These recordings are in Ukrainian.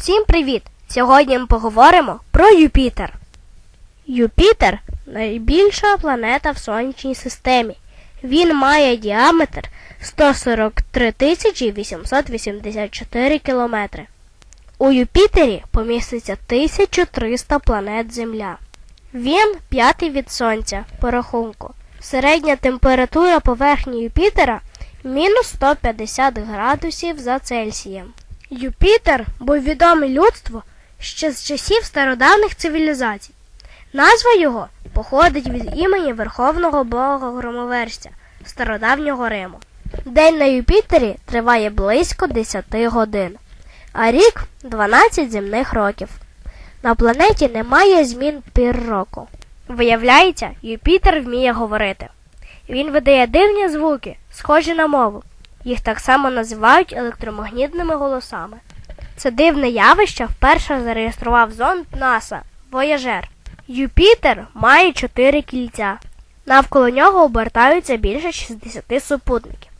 Всім привіт! Сьогодні ми поговоримо про Юпітер. Юпітер найбільша планета в сонячній системі. Він має діаметр 143 884 кілометри. У Юпітері поміститься 1300 планет Земля. Він п'ятий від Сонця по рахунку. Середня температура поверхні Юпітера мінус 150 градусів за Цельсієм. Юпітер був відомий людству ще з часів стародавніх цивілізацій. Назва його походить від імені Верховного Бога Громоверця стародавнього Риму. День на Юпітері триває близько 10 годин, а рік 12 земних років. На планеті немає змін пір року. Виявляється, Юпітер вміє говорити. Він видає дивні звуки, схожі на мову. Їх так само називають електромагнітними голосами. Це дивне явище вперше зареєстрував зонд НАСА Вояжер. Юпітер має чотири кільця. Навколо нього обертаються більше 60 супутників.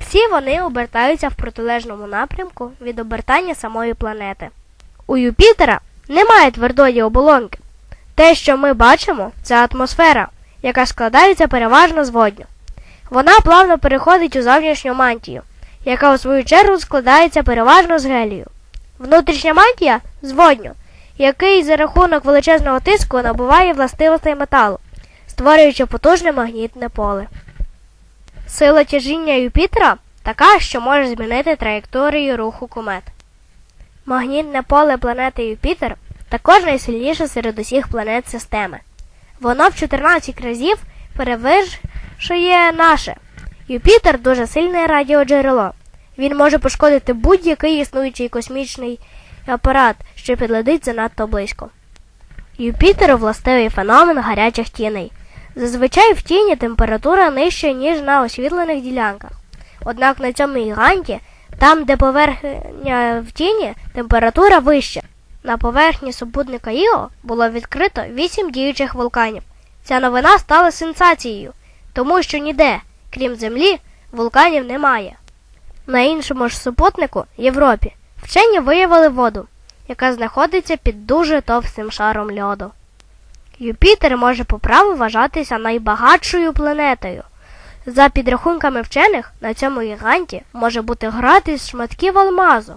Всі вони обертаються в протилежному напрямку від обертання самої планети. У Юпітера немає твердої оболонки. Те, що ми бачимо, це атмосфера, яка складається переважно з водню. Вона плавно переходить у зовнішню мантію, яка у свою чергу складається переважно з гелію. Внутрішня мантія з водню, який за рахунок величезного тиску набуває властивостей металу, створюючи потужне магнітне поле. Сила тяжіння Юпітера така, що може змінити траєкторію руху комет. Магнітне поле планети Юпітер також найсильніше серед усіх планет системи. Воно в 14 разів перевищує наше. Юпітер дуже сильне радіоджерело. Він може пошкодити будь-який існуючий космічний апарат, що підлетить занадто близько. Юпітеру властивий феномен гарячих тіней. Зазвичай в тіні температура нижча, ніж на освітлених ділянках. Однак на цьому гіганті, там, де поверхня в тіні, температура вища. На поверхні супутника Іо було відкрито вісім діючих вулканів. Ця новина стала сенсацією, тому що ніде, крім Землі, вулканів немає. На іншому ж супутнику Європі вчені виявили воду, яка знаходиться під дуже товстим шаром льоду. Юпітер може по праву вважатися найбагатшою планетою. За підрахунками вчених, на цьому гіганті може бути град із шматків алмазу.